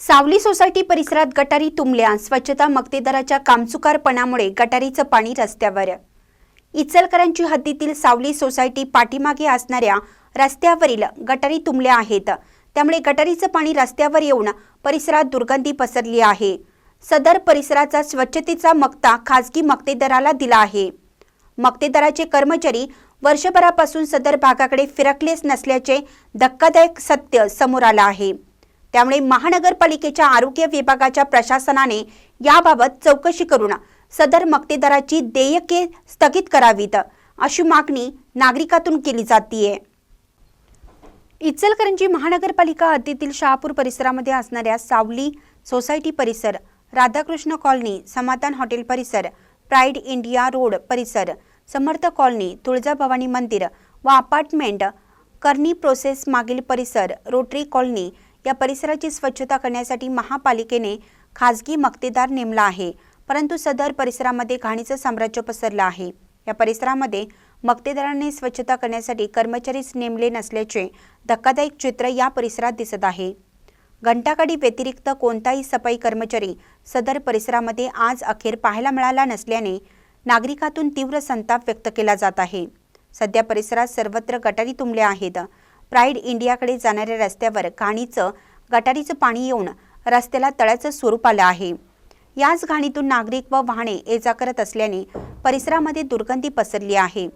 सावली सोसायटी परिसरात गटारी तुंबल्या. स्वच्छता मक्तेदाराच्या कामचुकारपणामुळे गटारीचं पाणी रस्त्यावर. इचलकरांची हद्दीतील सावली सोसायटी पाठीमागे असणाऱ्या रस्त्यावरील गटारी तुंबल्या आहेत. त्यामुळे गटारीचं पाणी रस्त्यावर येऊन परिसरात दुर्गंधी पसरली आहे. सदर परिसराचा स्वच्छतेचा मक्ता खासगी मक्तेदाराला दिला आहे. मक्तेदाराचे कर्मचारी वर्षभरापासून सदर भागाकडे फिरकलेच नसल्याचे धक्कादायक सत्य समोर आलं आहे. त्यामुळे महानगरपालिकेच्या आरोग्य विभागाच्या प्रशासनाने याबाबत चौकशी करून सदर मक्तेदाराची देयके स्थगित करावीत अशी मागणी नागरिकातून केली जातीये. इचलकरंजी महानगरपालिका हद्दीतील शहापूर परिसरामध्ये असणाऱ्या सावली सोसायटी परिसर राधाकृष्ण कॉलनी समाधान हॉटेल परिसर प्राईड इंडिया रोड परिसर समर्थ कॉलनी तुळजाभवानी मंदिर व अपार्टमेंट करणी प्रोसेस मागील परिसर रोटरी कॉलनी या परिसराची स्वच्छता करण्यासाठी महापालिकेने खासगी मक्तेदार नेमला आहे. परंतु सदर परिसरामध्ये घाणीचं साम्राज्य पसरलं आहे. या परिसरामध्ये मक्तेदारांनी स्वच्छता करण्यासाठी कर्मचारीच नेमले नसल्याचे धक्कादायक चित्र या परिसरात दिसत आहे. घंटागाडी व्यतिरिक्त कोणताही सफाई कर्मचारी सदर परिसरामध्ये आज अखेर पाहायला मिळाला नसल्याने नागरिकातून तीव्र संताप व्यक्त केला जात आहे. सध्या परिसरात सर्वत्र गटारी तुंबल्या आहेत. प्राईड इंडियाकडे जाणाऱ्या रस्त्यावर घाणीचं गटारीचं पाणी येऊन रस्त्याला तळ्याचं स्वरूप आलं आहे. याच घाणीतून नागरिक व वाहने ये जा करत असल्याने परिसरामध्ये दुर्गंधी पसरली आहे.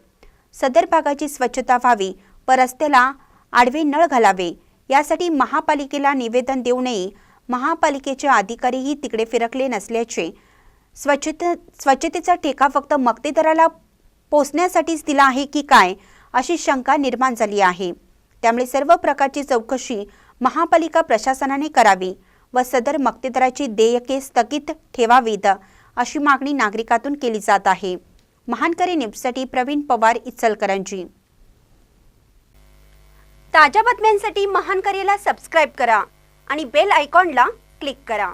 सदर भागाची स्वच्छता व्हावी व रस्त्याला आडवे नळ घालावे यासाठी महापालिकेला निवेदन देऊनही महापालिकेचे अधिकारीही तिकडे फिरकले नसल्याचे स्वच्छते स्वच्छतेचा ठेका फक्त मक्तेदाराला पोचण्यासाठीच दिला आहे की काय अशी शंका निर्माण झाली आहे. त्यामुळे सर्व प्रकारची चौकशी महापालिका प्रशासनाने करावी व सदर मक्तेदाराची देयके स्थगित ठेवावीत अशी मागणी नागरिकातून केली जात आहे. महानकरी न्यूजसाठी प्रवीण पवार इचलकरंजी. ताज्या बातम्यांसाठी महानकरीला सबस्क्राईब करा आणि बेल आयकॉनला क्लिक करा.